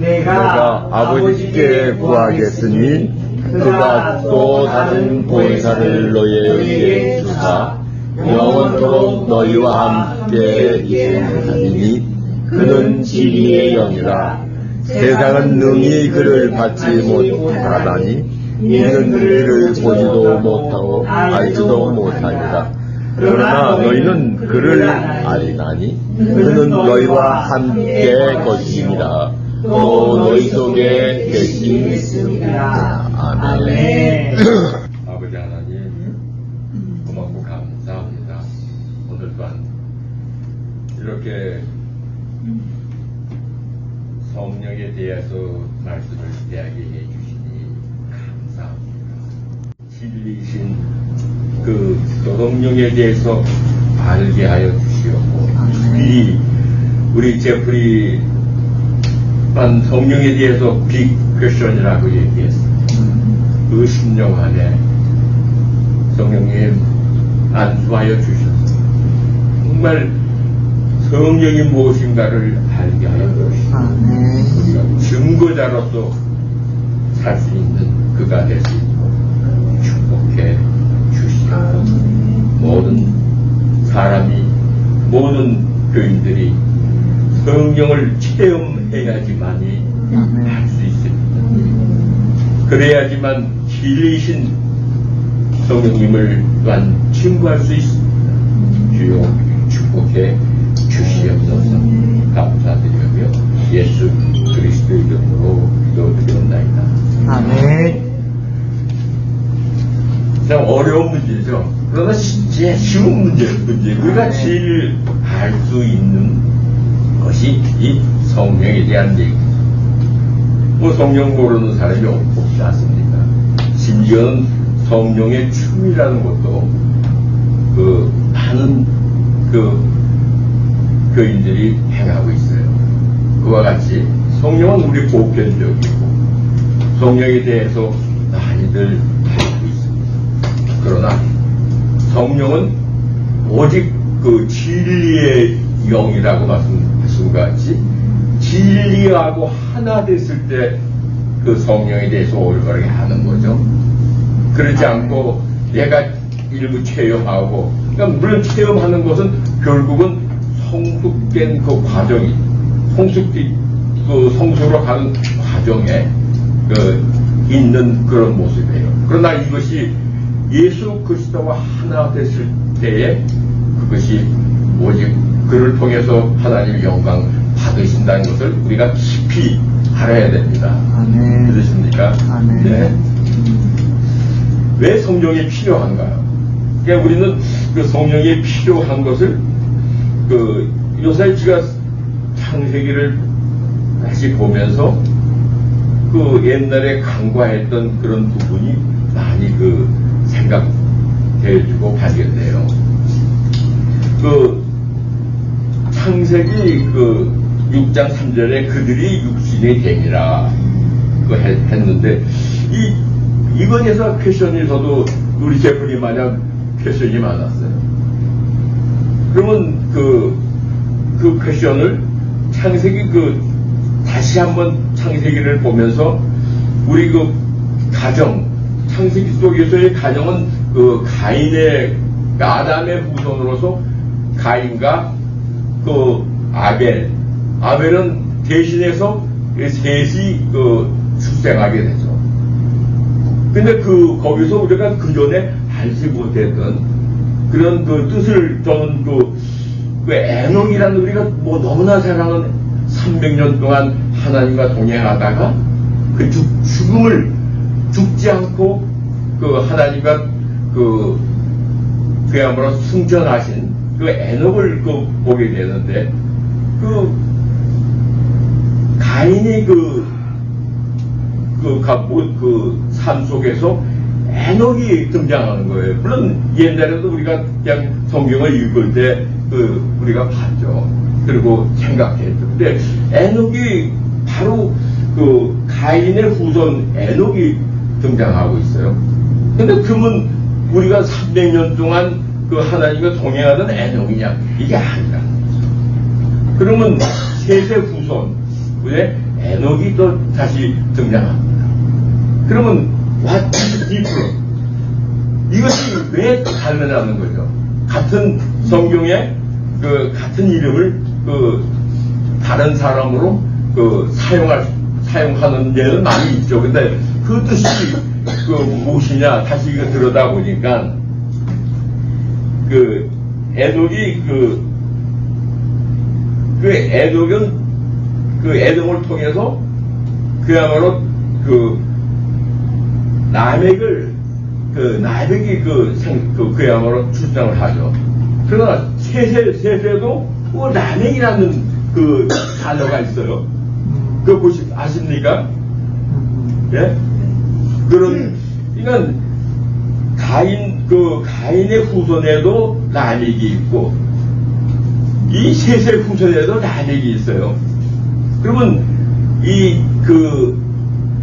내가 아버지께 구하겠으니 그가 또 다른 보혜사를 너희에게 주사 영원토록 너희와 함께 있으리니 그는 진리의 영이라. 세상은 능히 그를 받지 못하다니 이는 그를 보지도 못하고 알지도 못하니라 그러나 너희는 그를 알리나니 그는 너희와 함께 것이니라 또 너희 속에 계시니라 아멘 아버지 하나님 고맙고 감사합니다. 오늘 또한 이렇게 성령에 대해서 말씀을 대하게 해주시니 감사합니다. 진리신 그 성령에 대해서 알게 하여 주시옵고 특히 우리 제프리 만 성령에 대해서 빅 퀘션이라고 얘기했습니다. 그 심령 안에 성령님 안수하여 주셔서 정말 성령이 무엇인가를 알게 하여 주시고 우리가 증거자로서 살 수 있는 그가 될수 주시옵고 모든 사람이 모든 교인들이 성령을 체험해야지만이 할 수 있습니다. 그래야지만 진리신 성령님을 또한 친구할 수 있습니다. 주여 축복해 주시옵소서. 감사드리며 예수 그리스도 이름으로 기도드리옵나이다. 아멘 참 어려운 문제죠. 그러나 진짜 쉬운 문제, 문제. 우리가 제일 알 수 있는 것이 이 성령에 대한 얘기. 뭐 성령 모르는 사람이 없지 않습니까? 심지어는 성령의 춤이라는 것도 그 많은 그 교인들이 행하고 있어요. 그와 같이 성령은 우리 보편적이고 성령에 대해서 많이들. 그러나 성령은 오직 그 진리의 영이라고 말씀하신 것 같이 진리하고 하나 됐을 때 그 성령에 대해서 올바르게 하는 거죠. 그렇지 않고 내가 일부 체험하고 그러니까 물론 체험하는 것은 결국은 성숙된 그 과정이 성숙된 그 성소로 가는 과정에 그 있는 그런 모습이에요. 그러나 이것이 예수 그리스도와 하나 됐을 때에 그것이 오직 그를 통해서 하나님 영광 받으신다는 것을 우리가 깊이 알아야 됩니다. 아멘 믿으십니까? 아멘. 네. 왜 성령이 필요한가요? 그러니까 우리는 그 성령이 필요한 것을 그 요새 제가 창세기를 다시 보면서 그 옛날에 간과했던 그런 부분이 많이 그 생각돼주고 발견돼요. 그 창세기 그 6장 3절에 그들이 육신이 되니라 그 했- 했는데 이 이번에서 퀘션이 저도 우리 제프리 마냥 퀘션이 많았어요. 그러면 그, 그 퀘션을 창세기 그, 다시 한번 창세기를 보면서 우리 그 가정, 창세기 속에서의 가정은 그 가인의, 그 아담의 후손으로서 가인과 그 아벨, 아벨은 대신해서 이 셋이 그 출생하게 되죠. 근데 그, 거기서 우리가 그 전에 알지 못했던 그런 그 뜻을 저는 그, 그 애농이라는 우리가 뭐 너무나 사랑하는 300년 동안 하나님과 동행하다가 그 죽, 죽음을 죽지 않고 그 하나님과 그 그야말로 승천하신 그 애녹을 그 보게 되는데 그 가인이 그 그, 가- 뭐, 그, 삶 속에서 애녹이 등장하는 거예요. 물론 옛날에도 우리가 그냥 성경을 읽을 때, 그, 우리가 봤죠. 그리고 생각했죠. 근데 애녹이 바로 그, 가인의 후손 애녹이 등장하고 있어요. 근데 그러면 우리가 300년 동안 그 하나님과 동행하던 애녹이냐? 이게 거죠. 그러면 셋의 후손, 후에 에녹이 또 다시 등장합니다. 그러면 what is different? 이것이 왜 다르냐는 거죠. 같은 성경에 그 같은 이름을 그 다른 사람으로 그 사용할 사용하는 데는 많이 있죠. 근데 그 뜻이 그 무엇이냐 다시 이거 들여다 보니까 그 에녹이 그, 그 에녹은 그 에녹을 통해서 그야말로 그 나맥을 그 나맥이 그, 생, 그 그야말로 출장을 하죠. 그러나 세세 세세도 그 나맥이라는 그 단어가 있어요. 그거 보시 아십니까? 예? 그런 이건 가인 그 가인의 후손에도 라멕이 있고 이 셋의 후손에도 라멕이 있어요. 그러면 이 그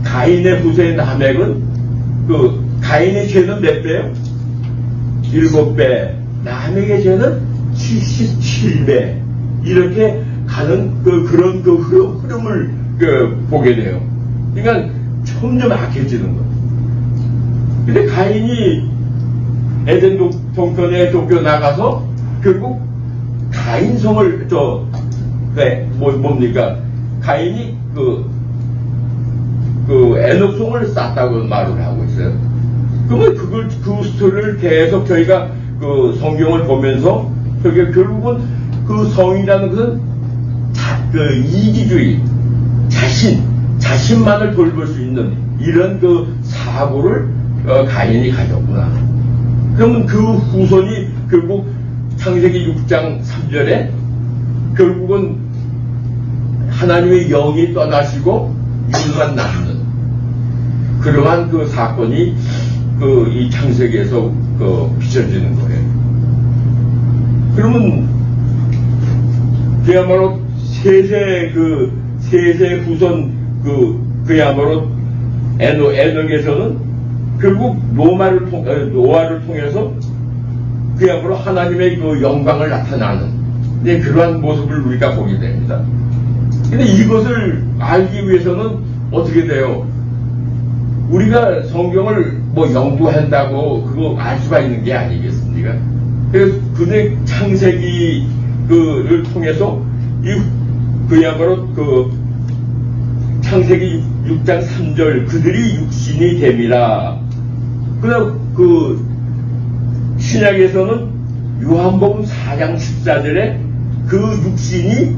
가인의 후손의 라멕은 그 가인의 죄는 몇 배요? 일곱 배. 라멕의 죄는 77배. 이렇게 가는 그 그런 그 흐름, 흐름을 그 보게 돼요. 그러니까 점점 악해지는 거예요. 근데 가인이 에덴 동- 동편에 쫓겨 나가서 결국 가인성을 저 네, 뭐 뭡니까 가인이 그, 그 에녹성을 쌓았다고 말을 하고 있어요. 그러면 그걸 그 스토리를 계속 저희가 그 성경을 보면서 저게 결국은 그 성이라는 것은 자, 그 이기주의 자신 자신만을 돌볼 수 있는 이런 그 사고를 어, 가인이 가졌구나. 그러면 그 후손이 결국 창세기 6장 3절에 결국은 하나님의 영이 떠나시고 육만 남는 그러한 그 사건이 그 이 창세기에서 그 비춰지는 거예요. 그러면 그야말로 세세 그 세세 후손 그 그야말로 에노 에녹에서는 결국 로마를 통 어, 노아를 통해서 그야말로 하나님의 그 영광을 나타나는 네, 그러한 모습을 우리가 보게 됩니다. 근데 이것을 알기 위해서는 어떻게 돼요? 우리가 성경을 뭐 연구한다고 그거 알 수가 있는 게 아니겠습니까? 그래서 그의 창세기 그를 통해서 이 그야말로 그 창세기 6장 3절 그들이 육신이 됨이라. 그다음 그 신약에서는 요한복음 4장 14절에 그 육신이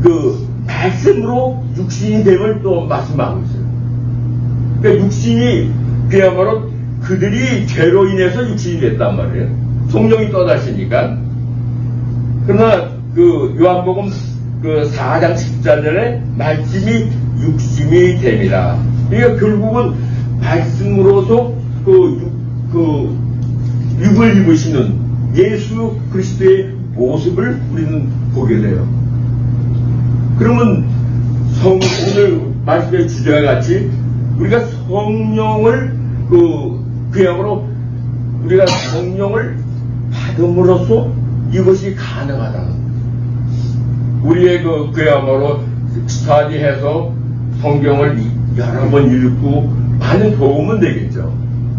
그 말씀으로 육신이 됨을 또 말씀하고 있어요. 그러니까 육신이 그야말로 그들이 죄로 인해서 육신이 됐단 말이에요. 성령이 떠나시니까. 그러나 그 요한복음 그 4장 14절에 말씀이 육신이 됨이라. 그러니까 결국은 말씀으로서 그, 육, 그 육을 입으시는 예수 그리스도의 모습을 우리는 보게 돼요. 그러면 성, 오늘 말씀의 주제와 같이 우리가 성령을 그, 그야말로 우리가 성령을 받음으로써 이것이 가능하다는. 우리의 그, 그야말로 스타디해서 성경을 여러 번 읽고 많은 도움은 되겠죠.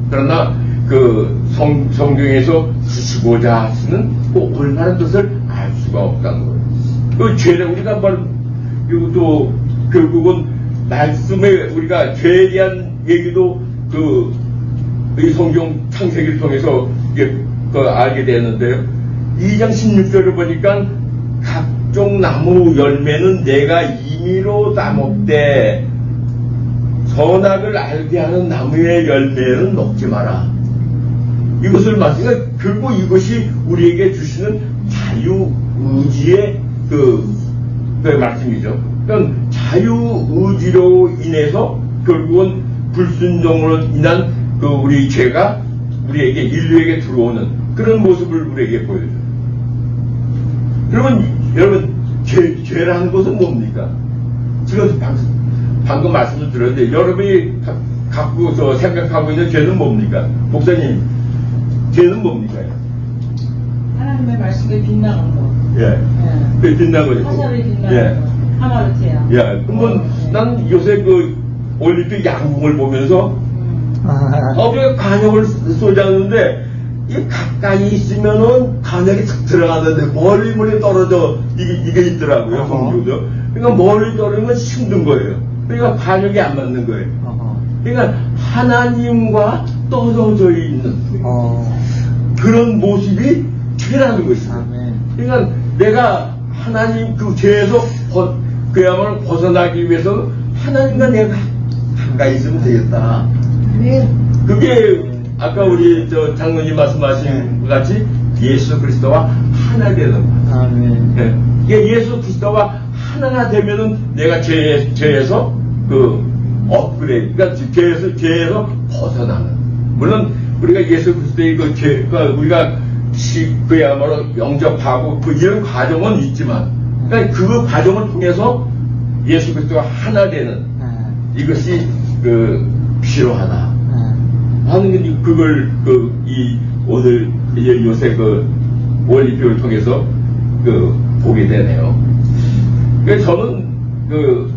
그러나 그 성, 성경에서 주시고자 하시는 그 올바른 뜻을 알 수가 없다는 거예요. 그 죄를 우리가 말, 이것도 결국은 말씀에 우리가 죄에 대한 얘기도 그, 이 성경 창세기를 통해서 그 알게 되는데요. 2장 16절을 보니까 각종 나무 열매는 내가 임의로 따먹되 선악을 알게 하는 나무의 열매는 먹지 마라. 이것을 말씀해 결국 이것이 우리에게 주시는 자유 의지의 그, 그 말씀이죠. 그러니까 자유 의지로 인해서 결국은 불순종으로 인한 그 우리 죄가 우리에게 인류에게 들어오는 그런 모습을 우리에게 보여줘요. 그러면 여러분 죄, 죄라는 것은 뭡니까? 지금 방, 방금 말씀을 드렸는데 여러분이 가- 갖고 저 생각하고 있는 죄는 뭡니까? 목사님 죄는 뭡니까? 하나님의 말씀에 빛나는 거. 예. 예. 그 빛난 거죠. 화살이 빛나는 예. 거. 하마르트야. 야, 그러면 난 요새 그 올림픽 양궁을 보면서 어, 우리가 관역을 쏘자는데 이 가까이 있으면은 관역이 탁 들어가는데 멀리 멀리 떨어져 이게, 이게 있더라고요. 성교도. 그러니까 멀리 떨어지면 힘든 거예요. 그러니까 관역이 안 맞는 거예요. 그러니까 하나님과 떨어져 있는 어, 그런 모습이 되라는 것이죠. 아멘. 그러니까 내가 하나님 그 죄에서 벗, 그야말로 벗어나기 위해서 하나님과 내가 가까이 있으면 되겠다. 그게 아까 우리 저 장로님 말씀하신 것 같이 예수 그리스도와 하나 되는 거. 아멘. 예. 이게 예수 그리스도와 하나가 되면은 내가 죄, 죄에서 그 업그레이드, 그러니까 죄에서, 죄에서 벗어나는. 물론 우리가 예수 그리스도의 그 죄, 그러니까 우리가 시, 그야말로 영접하고 그 이런 과정은 있지만, 그러니까 그 과정을 통해서 예수 그리스도와 하나 되는 네. 이것이 그 필요하다. 네. 하는 게 그걸 그 이 오늘 이제 요새 그 원리표를 통해서 그 보게 되네요. 그래서 저는 그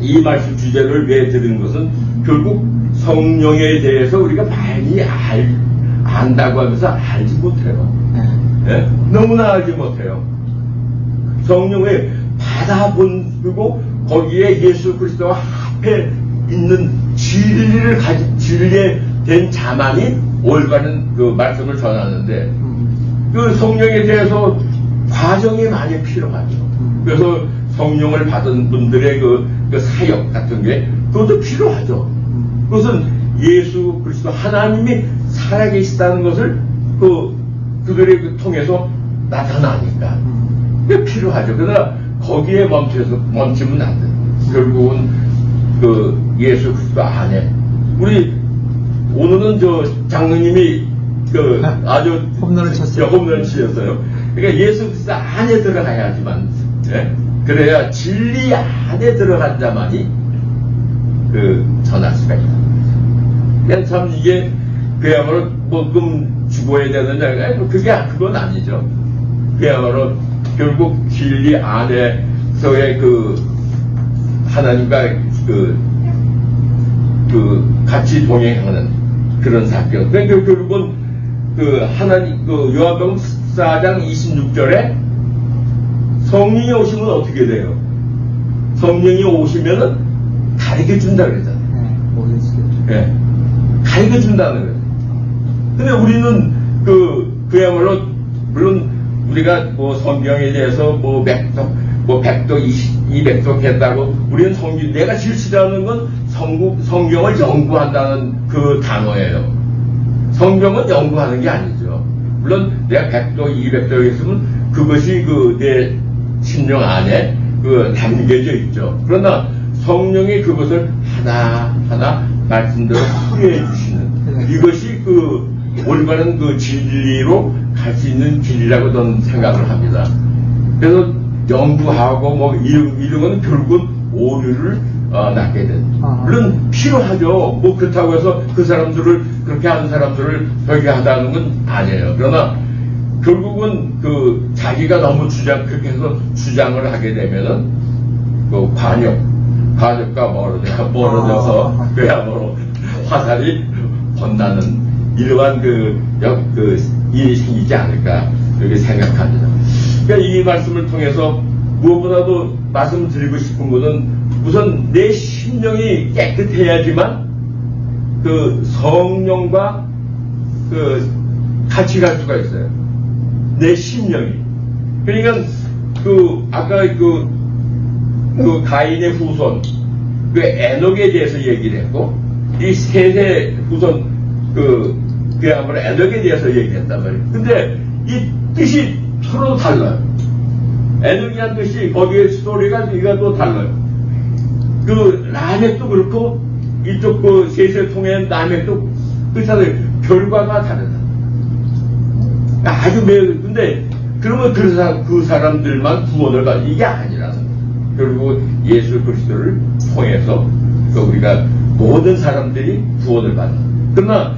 이 말씀 주제를 왜 드리는 것은 결국 성령에 대해서 우리가 많이 알, 안다고 하면서 알지 못해요. 네. 예? 너무나 알지 못해요. 성령을 받아본고 거기에 예수 그리스도와 합해 있는 진리를 가진 진리에 된 자만이 올바른 그 말씀을 전하는데 음. 그 성령에 대해서 과정이 많이 필요하죠. 그래서 성령을 받은 분들의 그, 그 사역 같은 게 그것도 필요하죠. 그것은 예수 그리스도 하나님이 살아계시다는 것을 그 그들의 그 통해서 나타나니까 음. 그게 필요하죠. 그러나 거기에 멈춰서 멈추면 안 돼. 결국은 그 예수 그리스도 안에 우리 오늘은 저 장로님이 그 아주 홈런을 쳤어요. 홈런을 치셨어요. 그러니까 예수 그리스도 안에 들어가야지만 예? 그래야 진리 안에 들어간 자만이 그 전할 수가 있다. 그냥 참 이게 그야말로 뭐금 죽어야 되느냐 그게 그건 아니죠. 그야말로 결국 진리 안에서의 그 하나님과 그, 그 같이 동행하는 그런 사건. 그러니까 결국은 그 하나님 그 요한복음 4장 26절에 성령이 오시면 어떻게 돼요? 성령이 오시면은 가르쳐 준다 그러잖아요. 네. 예. 가르쳐 준다는 거예요. 근데 우리는 그, 그야말로, 물론 우리가 뭐 성경에 대해서 뭐 백독, 뭐 백독, 이백독 했다고 우리는 성경, 내가 싫어하는 건 성국, 성경을 연구한다는 그 단어예요. 성경은 연구하는 게 아니죠. 물론 내가 백독, 이백독 했으면 그것이 그 내 심령 안에 그 담겨져 있죠. 그러나 성령이 그것을 하나 하나 말씀대로 풀이해 주시는 이것이 그 올바른 그 진리로 갈 수 있는 길이라고 저는 생각을 합니다. 그래서 연구하고 뭐 이런, 이런 건 결국은 오류를 어, 낳게 된. 아하. 물론 필요하죠. 뭐 그렇다고 해서 그 사람들을 그렇게 하는 사람들을 별개하다는 건 아니에요. 그러나 결국은 그 자기가 너무 주장 그렇게 해서 주장을 하게 되면은 그 관역 관역과 멀어져 멀어져서 아. 그야말로 화살이 번나는 이러한 그, 역, 그 일이 생기지 않을까 이렇게 생각합니다. 그러니까 이 말씀을 통해서 무엇보다도 말씀드리고 싶은 것은 우선 내 심령이 깨끗해야지만 그 성령과 그 같이 갈 수가 있어요. 내 심령이. 그러니까 그 아까 그, 그 가인의 후손 그 에녹에 대해서 얘기를 했고 이 셋의 후손 그 그야말로 에녹에 대해서 얘기했단 말이에요. 근데 이 뜻이 서로 달라요. 에녹이란 뜻이 거기에 스토리가 이가 또 달라요. 그 라멕도 그렇고 이쪽 그 셋을 통해 라멕도 그렇잖아요. 결과가 다르다. 아주 매우 근데 그러면 그, 사, 그 사람들만 구원을 받 이게 거예요. 결국 예수 그리스도를 통해서 그 우리가 모든 사람들이 구원을 받는 그러나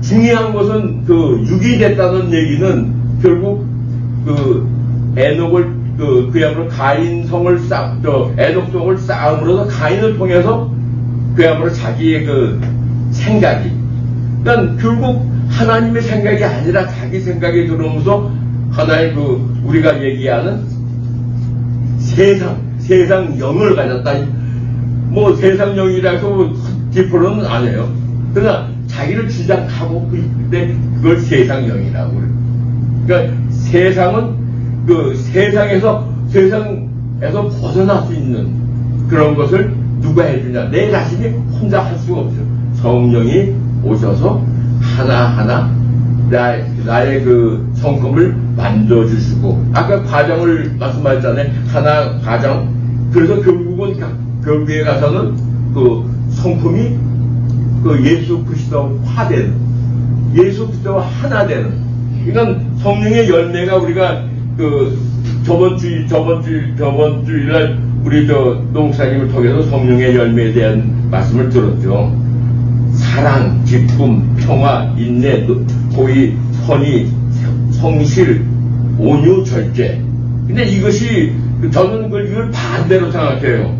중요한 것은 그 육이 됐다는 얘기는 결국 그 에녹을 그 그야말로 가인성을 쌓, 저 애독성을 쌓음으로써 가인을 통해서 그야말로 자기의 그 생각이, 그러니까 결국 하나님의 생각이 아니라 자기 생각이 들어오면서 하나의 그 우리가 얘기하는 세상, 세상 영을 가졌다. 뭐 세상 영이라고 디프로는 안 해요. 그러나 자기를 주장하고 그때 그걸 세상 영이라고 그래요. 그러니까 세상은 그 세상에서 세상에서 벗어날 수 있는 그런 것을 누가 해주냐? 내 자신이 혼자 할 수가 없어요. 성령이 오셔서 하나하나 나, 나의 그 성품을 만져주시고 아까 과정을 말씀하셨잖아요. 하나 과정. 그래서 결국은 가- 결국에 가서는 그 성품이 그 예수 그리스도 화되는 예수 그리스도와 하나 되는 그러니까 성령의 열매가 우리가 그 저번 주 저번 주 저번 주일날 우리 저 농사님을 통해서 성령의 열매에 대한 말씀을 들었죠. 사랑, 기쁨, 평화, 인내, 노- 고의, 선의, 성실, 온유, 절제. 근데 이것이 저는 그걸 이걸 반대로 생각해요.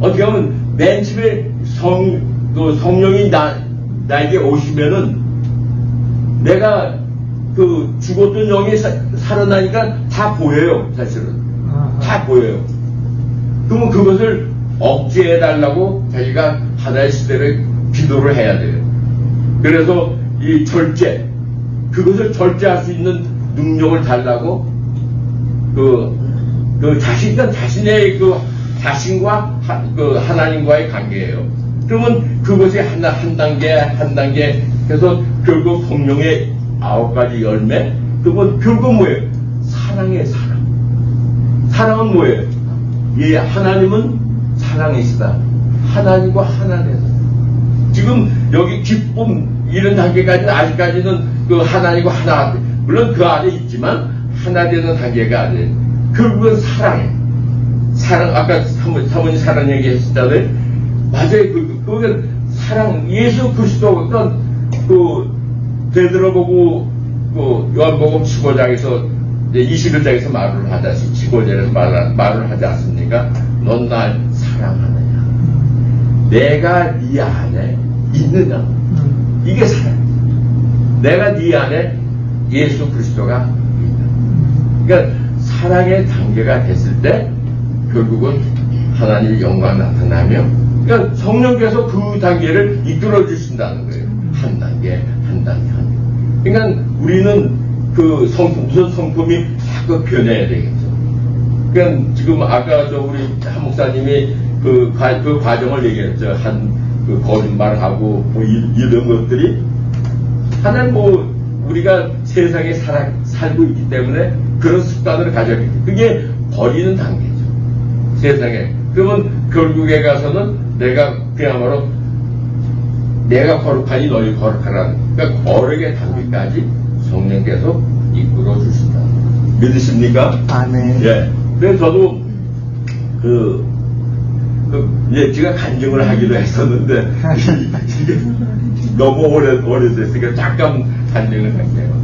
어떻게 하면 맨 처음에 성, 그 성령이 나, 나에게 오시면은 내가 그 죽었던 영이 사- 살아나니까 다 보여요, 사실은. 다 보여요. 그러면 그것을 억제해달라고 자기가 하나의 시대를 기도를 해야 돼요. 그래서 이 절제, 그것을 절제할 수 있는 능력을 달라고 그, 그 자신과 자신의 그 자신과 하, 그 하나님과의 관계예요. 그러면 그것이 하나 한 단계 한 단계 해서 결국 성령의 아홉 가지 열매 그건 결국 뭐예요? 사랑의 사랑. 사랑은 뭐예요? 예, 하나님은 사랑이시다. 하나님과 하나 돼서. 지금 여기 기쁨 이런 단계까지는 아직까지는 그 하나님과 하나 물론 그 안에 있지만 하나 되는 단계가 아니에요. 결국은 사랑해. 사랑 아까 사모, 사모님 사랑 얘기했었잖아요. 맞아요. 그 그건 사랑 예수 그리스도 그러니까 그 되돌아보고 그 요한복음 15장에서 이제 21장에서 말을 하다시 15절에서 말, 말을 하지 않습니까? 넌 날 사랑하느냐? 내가 네 안에 있느냐? 이게 사랑. 내가 네 안에 예수 그리스도가 있다. 그러니까 사랑의 단계가 됐을 때 결국은 하나님의 영광 나타나며 그러니까 성령께서 그 단계를 이끌어 주신다는 거예요. 한 단계, 한 단계, 한 단계. 그러니까 우리는 그 성품, 우선 성품이 자꾸 변해야 되겠죠. 그러니까 지금 아까 저 우리 한 목사님이 그, 과, 그 과정을 얘기했죠. 한 그 거짓말하고 뭐 이, 이런 것들이 하나는 뭐 우리가 세상에 살아, 살고 있기 때문에 그런 습관을 가져야겠죠. 그게 버리는 단계죠. 세상에. 그러면 결국에 가서는 내가 그야말로 내가 거룩하니 너희 거룩하라. 그러니까 거룩의 단계까지 성령께서 이끌어 주신다. 믿으십니까? 아멘. 예. 그래서 저도 그, 그, 이제 제가 간증을 하기로 했었는데, 이게 너무 오래, 오래됐으니까 잠깐 간증을 할게요.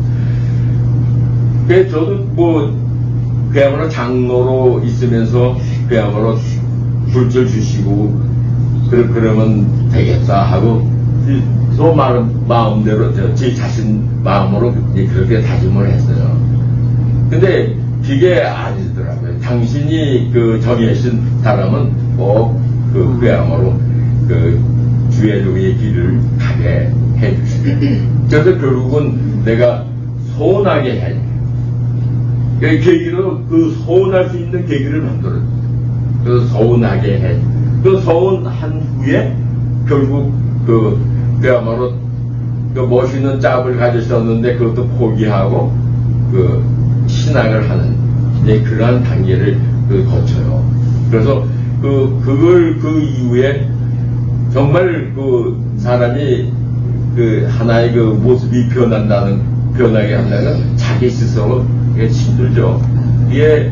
그래서 저도 뭐, 그야말로 장로로 있으면서 그야말로 불줄 주시고, 그러, 그러면 되겠다 하고, 이- 또 마음, 마음대로, 저, 제 자신 마음으로 그렇게 다짐을 했어요. 근데 그게 아니더라고요. 당신이 그 정해신 사람은 꼭그 그야말로 그 주의 종의 길을 가게 해주시고 그래서 결국은 내가 소원하게 해. 그 계기로 그 소원할 수 있는 계기를 만들어. 그래서 서운하게 해. 그 서운한 후에 결국 그 그야말로 그 멋있는 짭을 가지셨는데 그것도 포기하고 그 신앙을 하는 이제 그러한 단계를 그 거쳐요. 그래서 그 그걸 그 이후에 정말 그 사람이 그 하나의 그 모습이 변한다는 변하게 한다는 자기 스스로 이게 힘들죠. 이게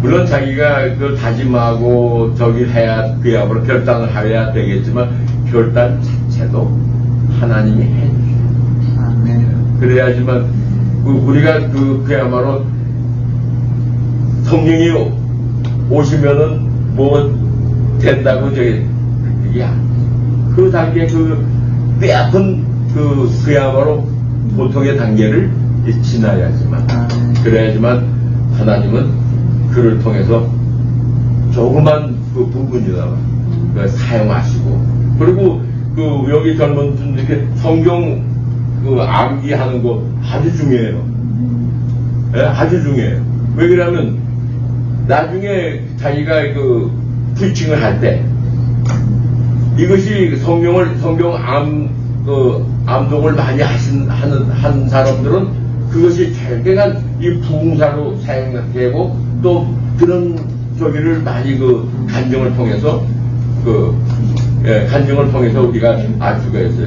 물론 자기가 그 다짐하고 저기 해야 그야말로 결단을 해야 되겠지만 결단 자체도 하나님이 해주셔요. 그래야지만 그 우리가 그 그야말로 성령이 오시면은 뭐 된다고 저기 야, 그 단계 그 빼앗은 그 그야말로 보통의 단계를 지나야지만 아, 네. 그래야지만 하나님은 그를 통해서 조그만 그 부분이나마 그 사용하시고 그리고 그 여기 젊은 분들께 성경 그 암기하는 거 아주 중요해요. 예, 아주 중요해요. 왜 그러냐면 나중에 자기가 그 프리칭을 할 때 이것이 성경을 성경 암, 그 암독을 많이 하신 하는 한 사람들은 그것이 절대간 이 부흥사로 사용되고 또 그런 저기를 많이 그 간증을 통해서 그 예, 간증을 통해서 우리가 알 수가 있어요.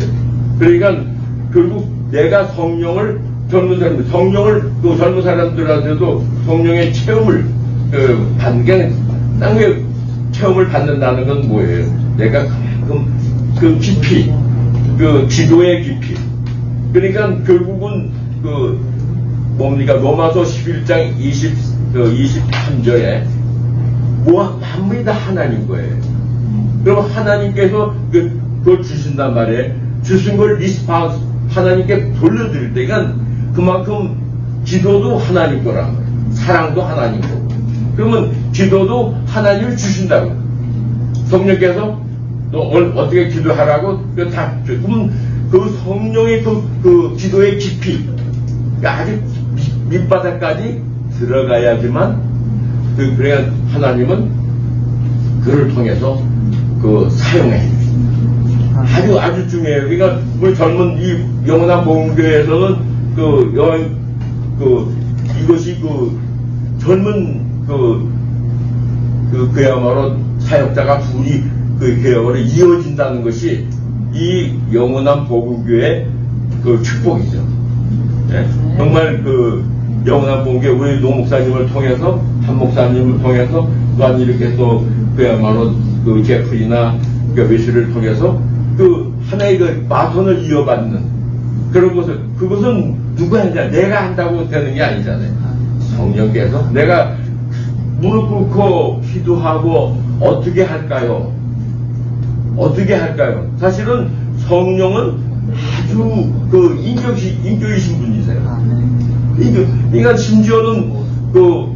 그러니까 결국 내가 성령을 젊은 사람들 성령을 또 젊은 사람들한테도 성령의 체험을 그게 땅에 체험을 받는다는 건 뭐예요? 내가 그만큼 그 깊이 그 기도의 깊이 그러니까 결국은 그 뭡니까 로마서 11장 20, 그 23절에 뭐 만물이 다 하나님 거예요. 그럼 하나님께서 그, 그걸 주신단 말이에요. 주신 걸 리스파운스 하나님께 돌려드릴 때가 그만큼 기도도 하나님 거란. 사랑도 하나님 거고. 그러면 기도도 하나님을 주신다고. 성령께서 너 어떻게 기도하라고 줘. 그럼 그 성령의 그, 그 기도의 깊이 아주 밑- 밑바닥까지 들어가야지만 그 그래야 하나님은 그를 통해서 그 사용해 아주 아주 중요해요. 그러니까 우리 젊은 이 영원한 보험교회에서는 그 여, 그 이것이 그 젊은 그, 그 그야말로 사역자가 둘이 그 그야말로 이어진다는 것이 이 영원한 복음교회 그 축복이죠. 예? 정말 그 영원한 복음교회 우리 노 목사님을 통해서 한 목사님을 통해서 또한 이렇게 또 그야말로 그 제프리나 그 외시를 통해서 그 하나의 그 바톤을 이어받는 그런 것을 그것은 누가 하냐 내가 한다고 되는 게 아니잖아요. 성령께서 내가 무릎 꿇고 기도하고 어떻게 할까요? 어떻게 할까요? 사실은 성령은 아주 그 인격이, 인격이신 분이세요. 아, 네. 인격, 그러니까 심지어는 그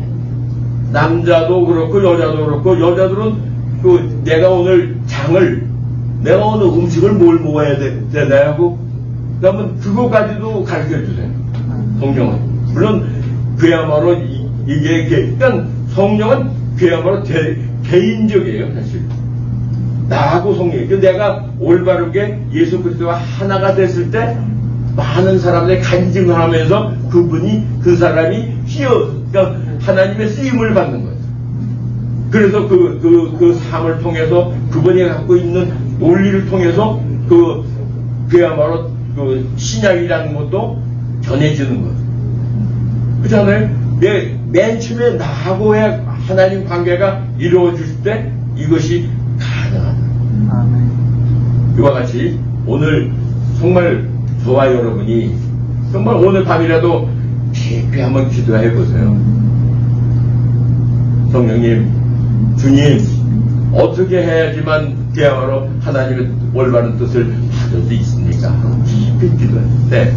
남자도 그렇고 여자도 그렇고 여자들은 그 내가 오늘 장을 내가 오늘 음식을 뭘 먹어야 되, 되나 하고 그러면 그거까지도 가르쳐 주세요. 성령은 물론 그야말로 이, 게 그러니까 성령은 그야말로 대- 개인적이에요 사실 나하고 성령이 그 내가 올바르게 예수 그리스도와 하나가 됐을 때 많은 사람들이 간증을 하면서 그분이 그 사람이 휘어 그러니까 하나님의 쓰임을 받는 거예요. 그래서 그, 그, 그 삶을 통해서 그분이 갖고 있는 논리를 통해서 그, 그야말로 그 신약이라는 것도 전해지는 거예요. 그렇잖아요? 맨, 맨 처음에 나하고의 하나님 관계가 이루어질 때 이것이 가능하다. 아, 네. 이와 같이 오늘 정말 저와 여러분이 정말 오늘 밤이라도 깊이 한번 기도해 보세요. 성령님, 주님, 어떻게 해야지만 그야말로 하나님의 올바른 뜻을 받을 수 있습니까? 깊이 기도할 때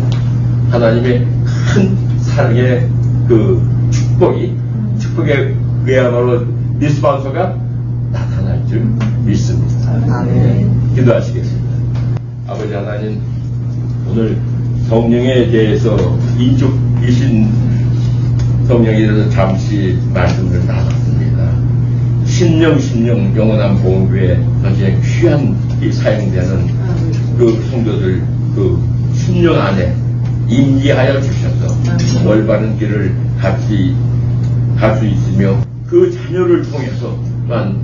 하나님의 큰 사랑의 그 축복이 축복의 그야말로 리스반서가 나타날 줄 믿습니다. 아, 네. 기도하시겠습니다. 아버지 하나님, 오늘 성령에 대해서 인적이신 성령에 대해서 잠시 말씀을 나눴습니다. 신령 신령 영원한 보험교회 당신의 귀한 이 사용되는 그 성도들 그 10년 안에 임기하여 주셔서 올바른 길을 같이 갈 수 있으며 그 자녀를 통해서 또한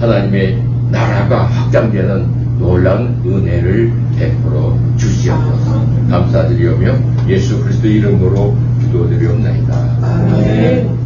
하나님의 나라가 확장되는 놀라운 은혜를 베풀어 주시옵소서 감사드리오며 예수 그리스도 이름으로 기도드리옵나이다. 아멘.